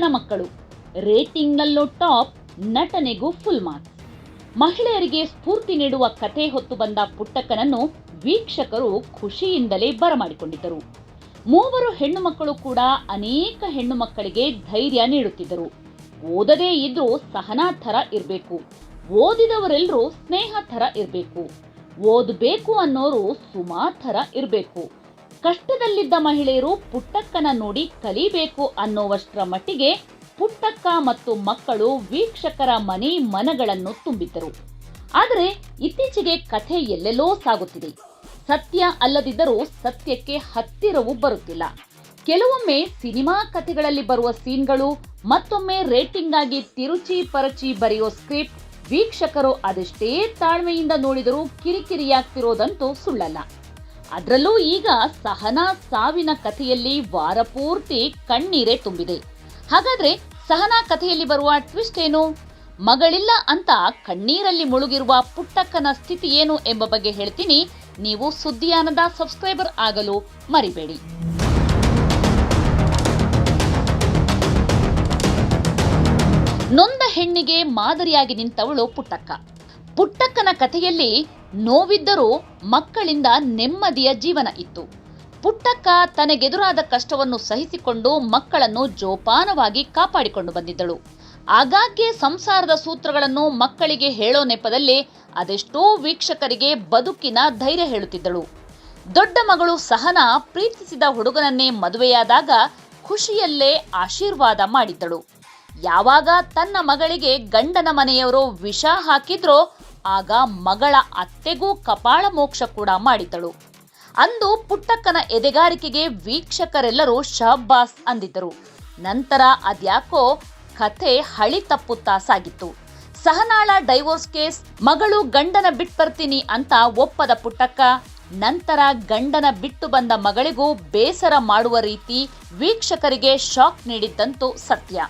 ಪುಟ್ಟಕ್ಕನ ಮಕ್ಕಳು. ರೇಟಿಂಗ್ನಲ್ಲೂ ಟಾಪ್, ನಟನೆಗೂ ಫುಲ್ ಮಾರ್ಕ್ಸ್ ಮಹಿಳೆಯರಿಗೆ ಸ್ಫೂರ್ತಿ ನೀಡುವ ಕಥೆ ಹೊತ್ತು ಬಂದ ಪುಟ್ಟಕ್ಕನನ್ನು ವೀಕ್ಷಕರು ಖುಷಿಯಿಂದಲೇ ಬರಮಾಡಿಕೊಂಡಿದ್ದರು. ಮೂವರು ಹೆಣ್ಣು ಮಕ್ಕಳು ಕೂಡ ಅನೇಕ ಹೆಣ್ಣು ಮಕ್ಕಳಿಗೆ ಧೈರ್ಯ ನೀಡುತ್ತಿದ್ದರು. ಓದದೇ ಇದ್ರೂ ಸಹನಾ ಥರ ಇರಬೇಕು. ಓದಿದವರೆಲ್ಲರೂ ಸ್ನೇಹ ಥರ ಇರಬೇಕು. ಓದಬೇಕು ಅನ್ನೋರು ಸುಮಾ ಥರ ಇರಬೇಕು. ಕಷ್ಟದಲ್ಲಿದ್ದ ಮಹಿಳೆಯರು ಪುಟ್ಟಕ್ಕನ ನೋಡಿ ಕಲಿಬೇಕು ಅನ್ನೋವಷ್ಟರ ಮಟ್ಟಿಗೆ ಪುಟ್ಟಕ್ಕ ಮತ್ತು ಮಕ್ಕಳು ವೀಕ್ಷಕರ ಮನೆ ಮನಗಳನ್ನು ತುಂಬಿದ್ದರು. ಆದರೆ ಇತ್ತೀಚೆಗೆ ಕಥೆ ಎಲ್ಲೆಲ್ಲೋ ಸಾಗುತ್ತಿದೆ. ಸತ್ಯ ಅಲ್ಲದಿದ್ದರೂ ಸತ್ಯಕ್ಕೆ ಹತ್ತಿರವೂ ಬರುತ್ತಿಲ್ಲ. ಕೆಲವೊಮ್ಮೆ ಸಿನಿಮಾ ಕಥೆಗಳಲ್ಲಿ ಬರುವ ಸೀನ್ಗಳು, ಮತ್ತೊಮ್ಮೆ ರೇಟಿಂಗ್ ಆಗಿ ತಿರುಚಿ ಪರಚಿ ಬರೆಯೋ ಸ್ಕ್ರಿಪ್ಟ್ ವೀಕ್ಷಕರು ಅದೆಷ್ಟೇ ತಾಳ್ಮೆಯಿಂದ ನೋಡಿದರೂ ಕಿರಿಕಿರಿಯಾಗ್ತಿರೋದಂತೂ ಸುಳ್ಳಲ್ಲ. ಅದರಲ್ಲೂ ಈಗ ಸಹನಾ ಸಾವಿನ ಕಥೆಯಲ್ಲಿ ವಾರಪೂರ್ತಿ ಕಣ್ಣೀರೇ ತುಂಬಿದೆ. ಹಾಗಾದ್ರೆ ಸಹನಾ ಕಥೆಯಲ್ಲಿ ಬರುವ ಟ್ವಿಸ್ಟ್ ಏನು? ಮಗಳಿಲ್ಲ ಅಂತ ಕಣ್ಣೀರಲ್ಲಿ ಮುಳುಗಿರುವ ಪುಟ್ಟಕ್ಕನ ಸ್ಥಿತಿ ಏನು ಎಂಬ ಬಗ್ಗೆ ಹೇಳ್ತೀನಿ. ನೀವು ಸುದ್ದಿಯಾನದ ಸಬ್ಸ್ಕ್ರೈಬರ್ ಆಗಲು ಮರಿಬೇಡಿ. ನೊಂದ ಹೆಣ್ಣಿಗೆ ಮಾದರಿಯಾಗಿ ನಿಂತವಳು ಪುಟ್ಟಕ್ಕ. ಪುಟ್ಟಕ್ಕನ ಕಥೆಯಲ್ಲಿ ನೋವಿದ್ದರೂ ಮಕ್ಕಳಿಂದ ನೆಮ್ಮದಿಯ ಜೀವನ ಇತ್ತು. ಪುಟ್ಟಕ್ಕ ತನಗೆದುರಾದ ಕಷ್ಟವನ್ನು ಸಹಿಸಿಕೊಂಡು ಮಕ್ಕಳನ್ನು ಜೋಪಾನವಾಗಿ ಕಾಪಾಡಿಕೊಂಡು ಬಂದಿದ್ದಳು. ಆಗಾಗ್ಗೆ ಸಂಸಾರದ ಸೂತ್ರಗಳನ್ನು ಮಕ್ಕಳಿಗೆ ಹೇಳೋ ನೆಪದಲ್ಲಿ ಅದೆಷ್ಟೋ ವೀಕ್ಷಕರಿಗೆ ಬದುಕಿನ ಧೈರ್ಯ ಹೇಳುತ್ತಿದ್ದಳು. ದೊಡ್ಡ ಮಗಳು ಸಹನಾ ಪ್ರೀತಿಸಿದ ಹುಡುಗನನ್ನೇ ಮದುವೆಯಾದಾಗ ಖುಷಿಯಲ್ಲೇ ಆಶೀರ್ವಾದ ಮಾಡಿದ್ದಳು. ಯಾವಾಗ ತನ್ನ ಮಗಳಿಗೆ ಗಂಡನ ಮನೆಯವರು ವಿಷ ಹಾಕಿದ್ರೋ ಆಗ ಮಗಳ ಅತ್ತೆಗೂ ಕಪಾಳ ಮೋಕ್ಷ ಕೂಡ ಮಾಡಿದ್ದಳು. ಅಂದು ಪುಟ್ಟಕ್ಕನ ಎದೆಗಾರಿಕೆಗೆ ವೀಕ್ಷಕರೆಲ್ಲರೂ ಶಹಬ್ಬಾಸ್ ಅಂದಿದ್ದರು. ನಂತರ ಅದ್ಯಾಕೋ ಕಥೆ ಹಳಿ ತಪ್ಪುತ್ತಾ ಸಾಗಿತ್ತು. ಸಹನಾಳ ಡೈವೋರ್ಸ್ ಕೇಸ್, ಮಗಳು ಗಂಡನ ಬಿಟ್ಬರ್ತೀನಿ ಅಂತ ಒಪ್ಪದ ಪುಟ್ಟಕ್ಕ, ನಂತರ ಗಂಡನ ಬಿಟ್ಟು ಬಂದ ಮಗಳಿಗೂ ಬೇಸರ ಮಾಡುವ ರೀತಿ ವೀಕ್ಷಕರಿಗೆ ಶಾಕ್ ನೀಡಿದ್ದಂತೂ ಸತ್ಯ.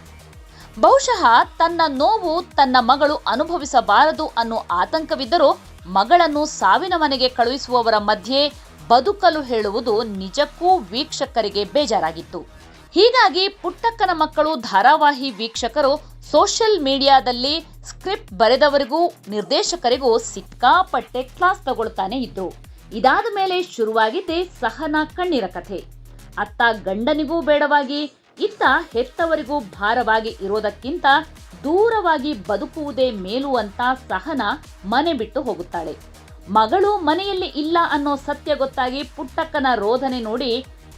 ಬಹುಶಃ ತನ್ನ ನೋವು ತನ್ನ ಮಗಳು ಅನುಭವಿಸಬಾರದು ಅನ್ನೋ ಆತಂಕವಿದ್ದರೂ ಮಗಳನ್ನು ಸಾವಿನ ಮನೆಗೆ ಕಳುಹಿಸುವವರ ಮಧ್ಯೆ ಬದುಕಲು ಹೇಳುವುದು ನಿಜಕ್ಕೂ ವೀಕ್ಷಕರಿಗೆ ಬೇಜಾರಾಗಿತ್ತು. ಹೀಗಾಗಿ ಪುಟ್ಟಕ್ಕನ ಮಕ್ಕಳು ಧಾರಾವಾಹಿ ವೀಕ್ಷಕರು ಸೋಷಿಯಲ್ ಮೀಡಿಯಾದಲ್ಲಿ ಸ್ಕ್ರಿಪ್ಟ್ ಬರೆದವರಿಗೂ ನಿರ್ದೇಶಕರಿಗೂ ಸಿಕ್ಕಾಪಟ್ಟೆ ಕ್ಲಾಸ್ ತಗೊಳ್ತಾನೆ ಇದ್ರು. ಇದಾದ ಮೇಲೆ ಶುರುವಾಗಿದ್ದೇ ಸಹನ ಕಣ್ಣೀರ ಕಥೆ. ಅತ್ತ ಗಂಡನಿಗೂ ಬೇಡವಾಗಿ ಇತ್ತ ಹೆತ್ತವರಿಗೂ ಭಾರವಾಗಿ ಇರೋದಕ್ಕಿಂತ ದೂರವಾಗಿ ಬದುಕುವುದೇ ಮೇಲು ಅಂತ ಸಹನ ಮನೆ ಬಿಟ್ಟು ಹೋಗುತ್ತಾಳೆ. ಮಗಳು ಮನೆಯಲ್ಲಿ ಇಲ್ಲ ಅನ್ನೋ ಸತ್ಯ ಗೊತ್ತಾಗಿ ಪುಟ್ಟಕ್ಕನ ರೋಧನೆ ನೋಡಿ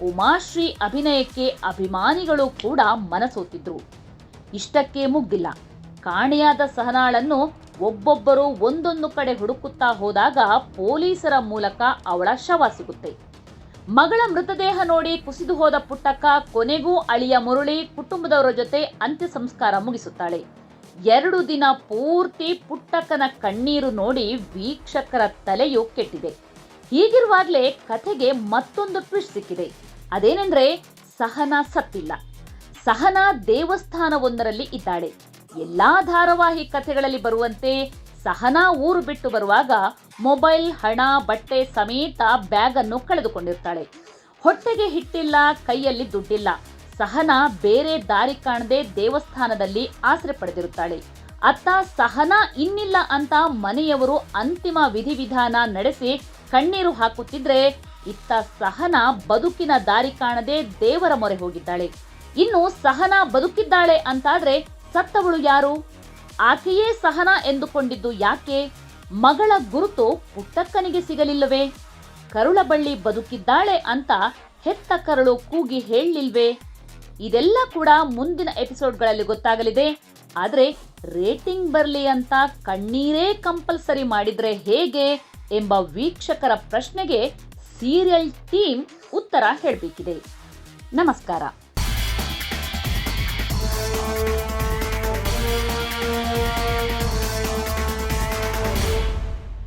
ಉಮಾಶ್ರೀ ಅಭಿನಯಕ್ಕೆ ಅಭಿಮಾನಿಗಳು ಕೂಡ ಮನಸೋತಿದ್ರು. ಇಷ್ಟಕ್ಕೆ ಮುಗ್ಗಿಲ್ಲ ಕಾಣೆಯಾದ ಸಹನಾಳನ್ನು ಒಬ್ಬೊಬ್ಬರು ಒಂದೊಂದು ಕಡೆ ಹುಡುಕುತ್ತಾ ಹೋದಾಗ ಪೊಲೀಸರ ಮೂಲಕ ಅವಳ ಶವ ಸಿಗುತ್ತೆ. ಮಗಳ ಮೃತದೇಹ ನೋಡಿ ಕುಸಿದು ಹೋದ ಪುಟ್ಟಕ್ಕ ಕೊನೆಗೂ ಅಳಿಯ ಮುರುಳಿ ಕುಟುಂಬದವರ ಜೊತೆ ಅಂತ್ಯ ಸಂಸ್ಕಾರ ಮುಗಿಸುತ್ತಾಳೆ. ಎರಡು ದಿನ ಪೂರ್ತಿ ಪುಟ್ಟಕ್ಕನ ಕಣ್ಣೀರು ನೋಡಿ ವೀಕ್ಷಕರ ತಲೆಯು ಕೆಟ್ಟಿದೆ. ಹೀಗಿರುವಾಗಲೇ ಕಥೆಗೆ ಮತ್ತೊಂದು ಟ್ವಿಸ್ಟ್ ಸಿಕ್ಕಿದೆ. ಅದೇನೆಂದ್ರೆ ಸಹನ ಸತ್ತಿಲ್ಲ. ಸಹನಾ ದೇವಸ್ಥಾನವೊಂದರಲ್ಲಿ ಇದ್ದಾಳೆ. ಎಲ್ಲಾ ಧಾರಾವಾಹಿ ಕಥೆಗಳಲ್ಲಿ ಬರುವಂತೆ ಸಹನಾ ಊರು ಬಿಟ್ಟು ಬರುವಾಗ ಮೊಬೈಲ್, ಹಣ, ಬಟ್ಟೆ ಸಮೇತ ಬ್ಯಾಗ್ ಅನ್ನು ಕಳೆದುಕೊಂಡಿರ್ತಾಳೆ. ಹೊಟ್ಟೆಗೆ ಹಿಟ್ಟಿಲ್ಲ, ಕೈಯಲ್ಲಿ ದುಡ್ಡಿಲ್ಲ. ಸಹನ ಬೇರೆ ದಾರಿ ಕಾಣದೆ ದೇವಸ್ಥಾನದಲ್ಲಿ ಆಸರೆ ಪಡೆದಿರುತ್ತಾಳೆ. ಅತ್ತ ಸಹನ ಇನ್ನಿಲ್ಲ ಅಂತ ಮನೆಯವರು ಅಂತಿಮ ವಿಧಿವಿಧಾನ ನಡೆಸಿ ಕಣ್ಣೀರು ಹಾಕುತ್ತಿದ್ರೆ ಇತ್ತ ಸಹನ ಬದುಕಿನ ದಾರಿ ಕಾಣದೆ ದೇವರ ಮೊರೆ ಹೋಗಿದ್ದಾಳೆ. ಇನ್ನು ಸಹನ ಬದುಕಿದ್ದಾಳೆ ಅಂತಾದ್ರೆ ಸತ್ತವಳು ಯಾರು? ಆಕೆಯೇ ಸಹನ ಎಂದುಕೊಂಡಿದ್ದು ಯಾಕೆ? ಮಗಳ ಗುರುತು ಪುಟ್ಟಕ್ಕನಿಗೆ ಸಿಗಲಿಲ್ಲವೇ? ಕರುಳಬಳ್ಳಿ ಬದುಕಿದ್ದಾಳೆ ಅಂತ ಹೆತ್ತ ಕರಳು ಕೂಗಿ ಹೇಳಲಿಲ್ವೇ ಇದೆಲ್ಲ ಕೂಡ ಮುಂದಿನ ಎಪಿಸೋಡ್ಗಳಲ್ಲಿ ಗೊತ್ತಾಗಲಿದೆ. ಆದರೆ ರೇಟಿಂಗ್ ಬರಲಿ ಅಂತ ಕಣ್ಣೀರೇ ಕಂಪಲ್ಸರಿ ಮಾಡಿದರೆ ಹೇಗೆ ಎಂಬ ವೀಕ್ಷಕರ ಪ್ರಶ್ನೆಗೆ ಸೀರಿಯಲ್ ಟೀಮ್ ಉತ್ತರ ಹೇಳಬೇಕಿದೆ. ನಮಸ್ಕಾರ.